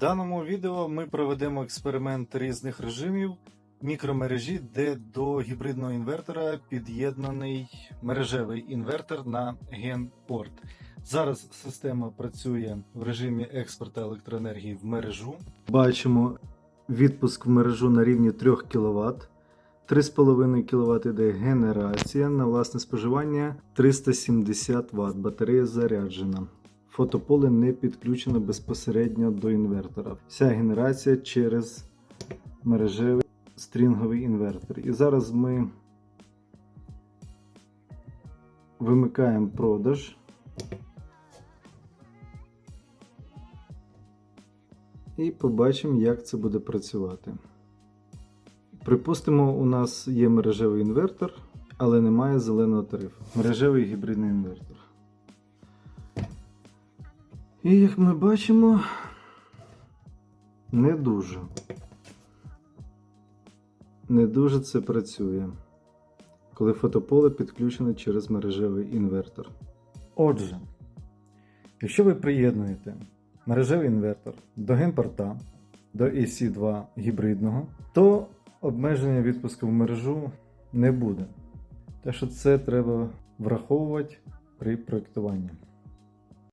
Даному відео ми проведемо експеримент різних режимів мікромережі, де до гібридного інвертора під'єднаний мережевий інвертор на генпорт. Зараз система працює в режимі експорту електроенергії в мережу. Бачимо відпуск в мережу на рівні 3 кВт. 3,5 кВт йде генерація на власне споживання 370 Вт. Батарея заряджена. Фотополе не підключено безпосередньо до інвертора. Вся генерація через мережевий стрінговий інвертор. І зараз ми вимикаємо продаж. І побачимо, як це буде працювати. Припустимо, у нас є мережевий інвертор, але немає зеленого тарифу. Мережевий гібридний інвертор. І як ми бачимо, не дуже. Не дуже це працює, коли фотополе підключене через мережевий інвертор. Отже, якщо ви приєднуєте мережевий інвертор до генпорта, до AC2 гібридного, то обмеження відпуску в мережу не буде. Так що це треба враховувати при проєктуванні.